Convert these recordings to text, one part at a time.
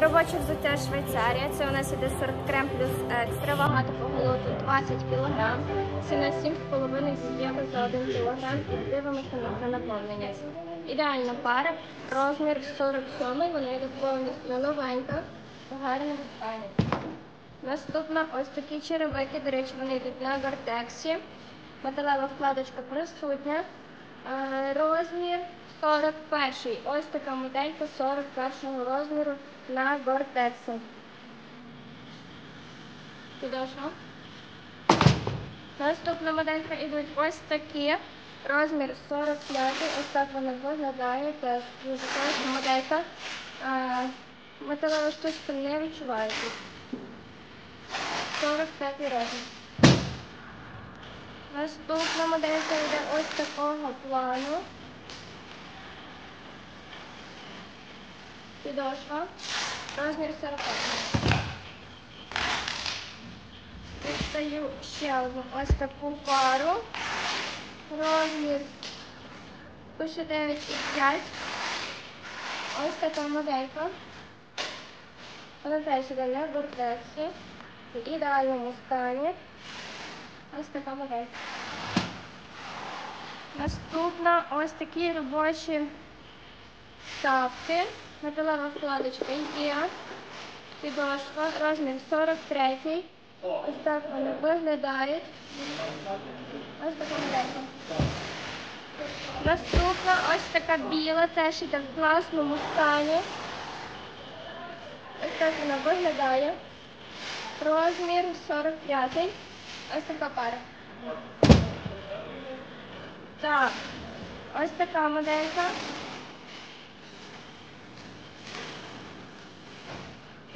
Робоче взуття Швейцарія. Це у нас іде сорт крем плюс екстра. Вага такого лоту 20 кг. Ціна 7,5 євро за 1 кг. І дивимося на наповнення. Ідеальна пара. Розмір 47. Вона йде повністю новенька. В гарному. Наступна ось такі черевики. До речі, вони йдуть на гортексі. Металева вкладочка присутня. Е, Розмір 41. Ось така моделька 41 розміру на гортексі. Підошва. Наступна моделька йдуть ось такі. Розмір 45. Ось так вони виглядають. Дуже класна моделька. Металева штучка не відчувається. 45 розмір. Наступна моделька йде ось такого плану. Підошва. Розмір 40. Дістаю ще одну ось таку пару. Розмір пише 9,5. Ось така моделька. Вона теж іде на бортексі. В ідеальному стані. Ось така модель. Наступна ось такі робочі шапки. Металева вкладочка є. Підошва, розмір 43. Ось так вони виглядають. Ось така моделька. Наступна ось така біла, теж іде в класному стані. Ось так вона виглядає. Розмір 45. Ось така пара. Так. Ось така моделька.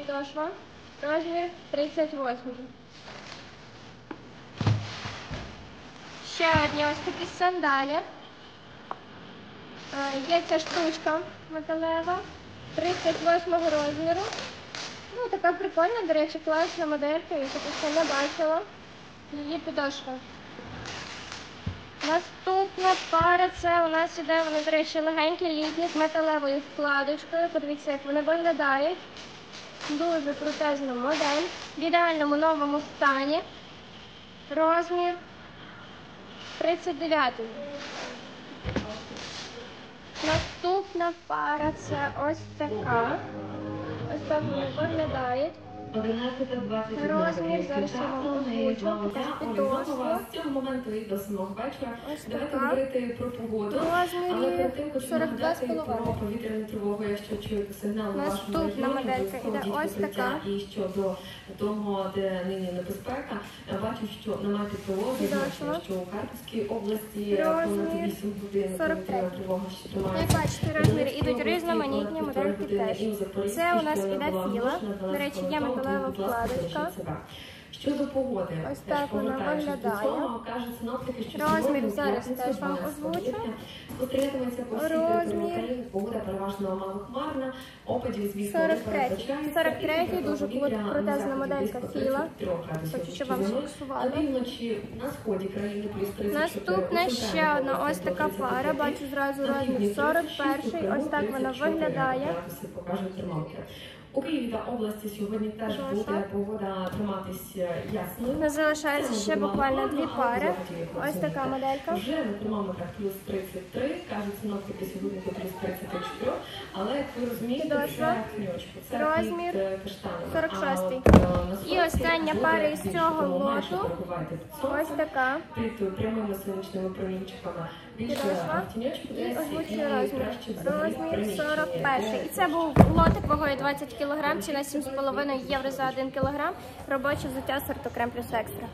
Підошва. Розмір 38. Ще одні ось такі сандалі. Є ця штучка металева 38 розміру. Ну, така прикольна, до речі, класна моделька, я таку ще не бачила. Її підошва. Наступна пара це у нас іде, вони, до речі, легенькі літні з металевою вкладочкою. Подивіться, як вони виглядають. Дуже крутезна модель. В ідеальному новому стані. Розмір 39. Наступна пара це ось така. Ось так вони виглядають. 11.20 Розмір зараз я вам озвучу, також. З цього моменту і до самого вечора. Ось Давайте така. говорити про погоду. Розмірі Але перед тим хочу 42 нагадати з половиною. про повітряну тривогу, якщо чуєте сигнал у вашому регіоні, моделька обов'язково іде йдіть укриття. така. І щодо того, де нині небезпека, я бачу, що на мапі Підошва. значно, що у Харківській області Розмір понад 8 годин 43. повітряна тривога ще Як тримається. бачите, розміри ідуть різноманітні, модельки теж. Це у нас іде філа. До речі, є металева вкладочка. Щодо погоди, Ось так вона виглядає. Розмір зараз теж вам озвучу. Розмір. Погода переважно малохмарна, опадів, звісно, 43. 43 дуже повітря на крутезна заході моделька Філа. Хочу, щоб вам на сході країни плюс 34. Наступна ще одна ось така пара. Бачу зразу розмір півдні 41. Ось так вона виглядає. У Києві та області сьогодні теж буде погода триматися ясною. У нас залишається ще буквально дві пари. Ось така моделька. Вже на термометрах плюс 33, кажуть синоптики сьогодні по плюс 34, але як ви розумієте, це Розмір під, е, 46. А от, е, на І остання пара із цього лоту. Ось така. прямими сонячними промінчиками. І і розмір. Розмір приміщення, 41. І це був лотик вагою 20 кг, ціна 7,5 євро за 1 кг. Робоче взуття сорту крем плюс екстра.